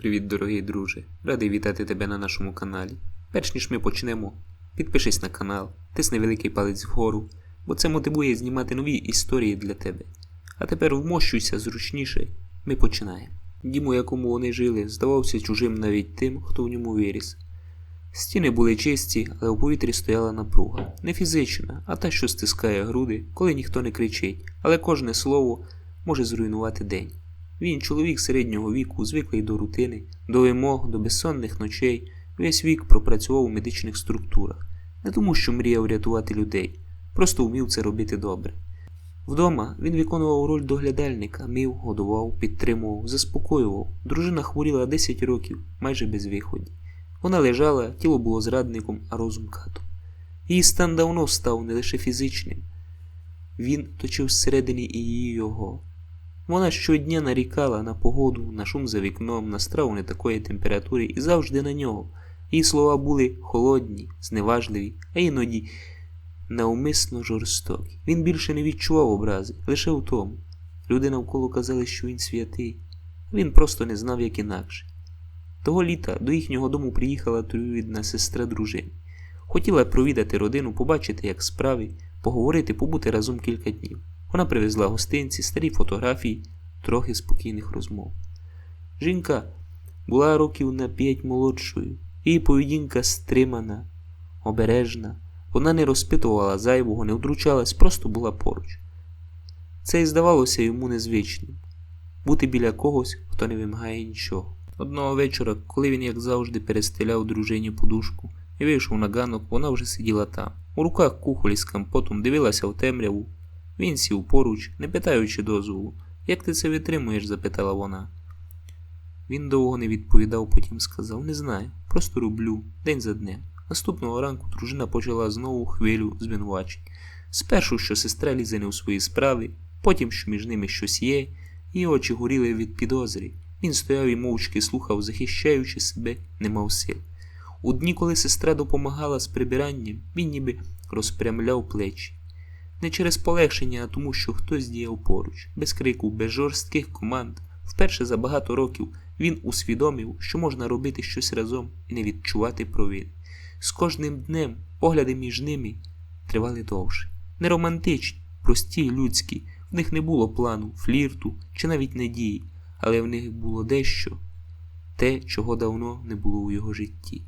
Привіт, дорогий друже! Радий вітати тебе на нашому каналі. Перш ніж ми почнемо, підпишись на канал, тисни великий палець вгору, бо це мотивує знімати нові історії для тебе. А тепер вмощуйся зручніше, ми починаємо. Дім, у якому вони жили, здавався чужим навіть тим, хто в ньому виріс. Стіни були чисті, але у повітрі стояла напруга. Не фізична, а та, що стискає груди, коли ніхто не кричить, але кожне слово може зруйнувати день. Він чоловік середнього віку, звиклий до рутини, до вимог, до безсонних ночей, весь вік пропрацював у медичних структурах, не тому, що мріяв рятувати людей, просто вмів це робити добре. Вдома він виконував роль доглядальника, мив, годував, підтримував, заспокоював. Дружина хворіла 10 років, майже без виході. Вона лежала, тіло було зрадником, а розум катом. Її стан давно став не лише фізичним. Він точив зсередині і її його. Вона щодня нарікала на погоду, на шум за вікном, на страву не такої температури і завжди на нього. Її слова були холодні, зневажливі, а іноді навмисно жорстокі. Він більше не відчував образи, лише в тому. Люди навколо казали, що він святий, він просто не знав, як інакше. Того літа до їхнього дому приїхала троюрідна сестра дружини. Хотіла провідати родину, побачити, як справи, поговорити, побути разом кілька днів. Вона привезла гостинці, старі фотографії, трохи спокійних розмов. Жінка була років на п'ять молодшою, її поведінка стримана, обережна. Вона не розпитувала зайвого, не втручалась, просто була поруч. Це й здавалося йому незвичним бути біля когось, хто не вимагає нічого. Одного вечора, коли він, як завжди, перестеляв дружині подушку і вийшов на ганок, вона вже сиділа там. У руках кухолі з компотом дивилася в темряву. Він сів поруч, не питаючи дозволу. Як ти це витримуєш? запитала вона. Він довго не відповідав, потім сказав Не знаю, просто роблю, день за днем. Наступного ранку дружина почала знову хвилю звинувачень. Спершу, що сестра лізе не у свої справи, потім, що між ними щось є, її очі горіли від підозри. Він стояв і мовчки слухав, захищаючи себе, не мав сил. У дні, коли сестра допомагала з прибиранням, він ніби розпрямляв плечі. Не через полегшення, а тому, що хтось діяв поруч, без крику, без жорстких команд. Вперше за багато років він усвідомив, що можна робити щось разом і не відчувати провини. З кожним днем погляди між ними тривали довше. Не романтичні, прості, людські, в них не було плану, флірту чи навіть надії, але в них було дещо, те, чого давно не було у його житті.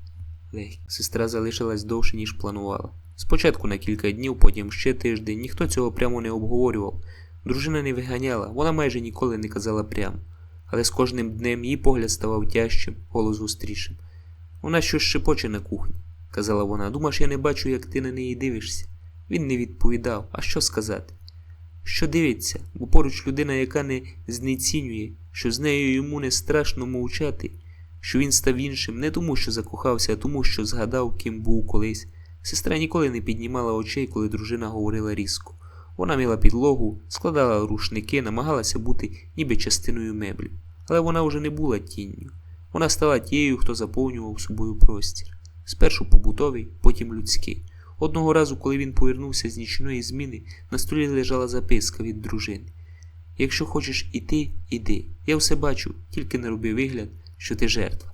Сестра залишилась довше, ніж планувала. Спочатку на кілька днів, потім ще тиждень, ніхто цього прямо не обговорював. Дружина не виганяла, вона майже ніколи не казала прямо. Але з кожним днем її погляд ставав тяжчим, голос гострішим. Вона щось шепоче на кухні, казала вона. Думаєш, я не бачу, як ти на неї дивишся. Він не відповідав, а що сказати? Що дивиться, бо поруч людина, яка не знецінює, що з нею йому не страшно мовчати, що він став іншим не тому, що закохався, а тому, що згадав, ким був колись. Сестра ніколи не піднімала очей, коли дружина говорила різко. Вона мила підлогу, складала рушники, намагалася бути ніби частиною меблів. Але вона вже не була тінню. Вона стала тією, хто заповнював собою простір. Спершу побутовий, потім людський. Одного разу, коли він повернувся з нічної зміни, на столі лежала записка від дружини. Якщо хочеш іти, іди. Я все бачу, тільки не роби вигляд, що ти жертва.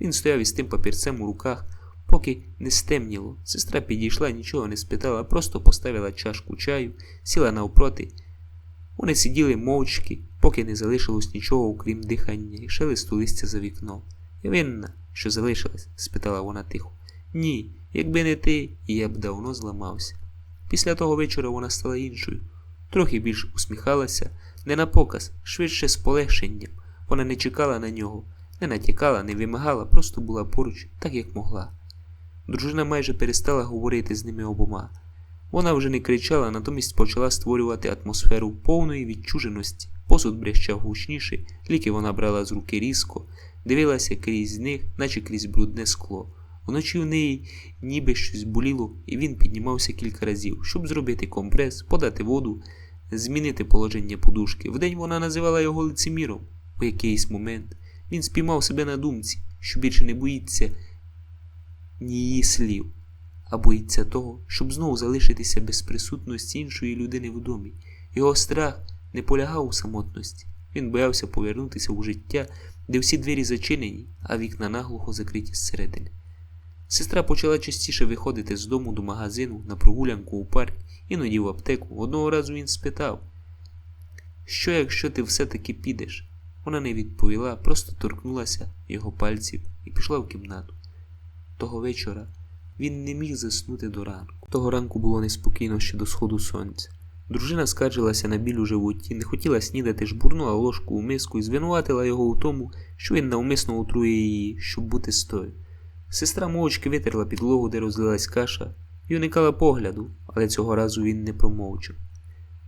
Він стояв із тим папірцем у руках, поки не стемніло. Сестра підійшла, нічого не спитала, просто поставила чашку чаю, сіла навпроти. Вони сиділи мовчки, поки не залишилось нічого, окрім дихання, і шелесту листя за вікном. Я винна, що залишилась? спитала вона тихо. Ні, якби не ти, я б давно зламався. Після того вечора вона стала іншою, трохи більш усміхалася, не на показ, швидше з полегшенням. Вона не чекала на нього, не натякала, не вимагала, просто була поруч, так як могла. Дружина майже перестала говорити з ними обома. Вона вже не кричала, натомість почала створювати атмосферу повної відчуженості. Посуд брещав гучніше, ліки вона брала з руки різко, дивилася крізь них, наче крізь брудне скло. Вночі в неї ніби щось боліло, і він піднімався кілька разів, щоб зробити компрес, подати воду, змінити положення подушки. Вдень вона називала його лицеміром. У якийсь момент він спіймав себе на думці, що більше не боїться ні її слів, а боїться того, щоб знову залишитися без присутності іншої людини в домі. Його страх не полягав у самотності, Він боявся повернутися у життя, де всі двері зачинені, а вікна наглухо закриті зсередини. Сестра почала частіше виходити з дому до магазину на прогулянку у парк, іноді в аптеку. Одного разу він спитав, що якщо ти все-таки підеш? Вона не відповіла, просто торкнулася його пальців і пішла в кімнату. Того вечора він не міг заснути до ранку. Того ранку було неспокійно ще до сходу сонця. Дружина скаржилася на біль у животі, не хотіла снідати, жбурнула ложку у миску і звинуватила його у тому, що він навмисно отрує її, щоб бути стою. Сестра мовчки витерла підлогу, де розлилась каша, і уникала погляду, але цього разу він не промовчав.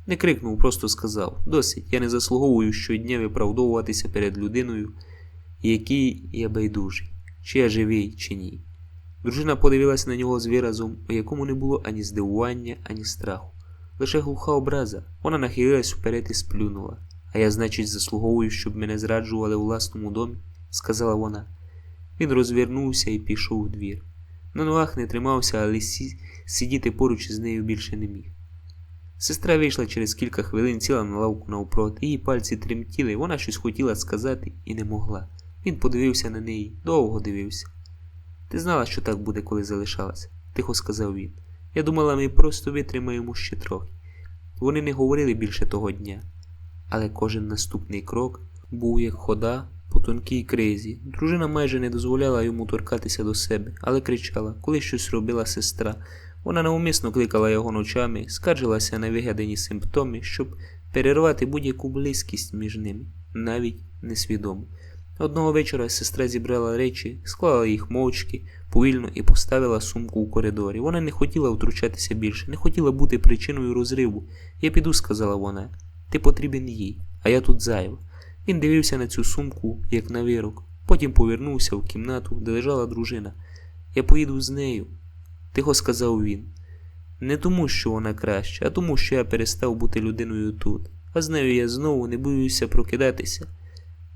Не крикнув, просто сказав досить, я не заслуговую щодня виправдовуватися перед людиною, якій я байдужий, чи я живий, чи ні. Дружина подивилася на нього з виразом, у якому не було ані здивування, ані страху. Лише глуха образа. Вона нахилилась вперед і сплюнула. А я, значить, заслуговую, щоб мене зраджували у власному домі, сказала вона. Він розвернувся і пішов у двір. На ногах не тримався, але сі... сидіти поруч із нею більше не міг. Сестра вийшла через кілька хвилин, сіла на лавку навпроти, її пальці тремтіли, вона щось хотіла сказати і не могла. Він подивився на неї, довго дивився. Ти знала, що так буде, коли залишалася, тихо сказав він. Я думала, ми просто витримаємо ще трохи. Вони не говорили більше того дня, але кожен наступний крок був як хода по тонкій кризі. Дружина майже не дозволяла йому торкатися до себе, але кричала, коли щось робила сестра. Вона навмисно кликала його ночами, скаржилася на вигадані симптоми, щоб перервати будь-яку близькість між ними, навіть несвідомо. Одного вечора сестра зібрала речі, склала їх мовчки, повільно і поставила сумку у коридорі. Вона не хотіла втручатися більше, не хотіла бути причиною розриву. Я піду, сказала вона. Ти потрібен їй, а я тут зайва. Він дивився на цю сумку, як на вирок. Потім повернувся в кімнату, де лежала дружина. Я поїду з нею, тихо сказав він. Не тому, що вона краща, а тому, що я перестав бути людиною тут, а з нею я знову не боюся прокидатися.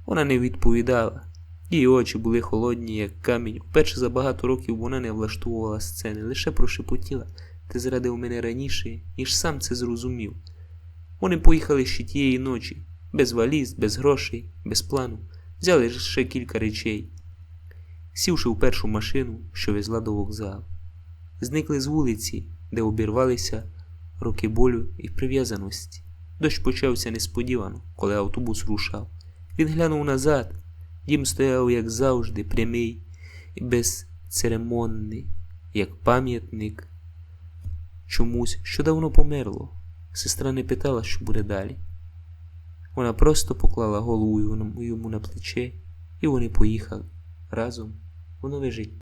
Вона не відповідала. Її очі були холодні, як камінь. Вперше за багато років вона не влаштовувала сцени, лише прошепотіла ти зрадив мене раніше, ніж сам це зрозумів. Вони поїхали ще тієї ночі, без валіз, без грошей, без плану, взяли лише кілька речей, сівши в першу машину, що везла до вокзалу. Зникли з вулиці, де обірвалися роки болю і прив'язаності. Дощ почався несподівано, коли автобус рушав. Він глянув назад. Дім стояв, як завжди, прямий і безцеремонний, як пам'ятник чомусь, що давно померло. Сестра не питала, що буде далі. Вона просто поклала голову йому на плече, і вони поїхали разом у нове життя.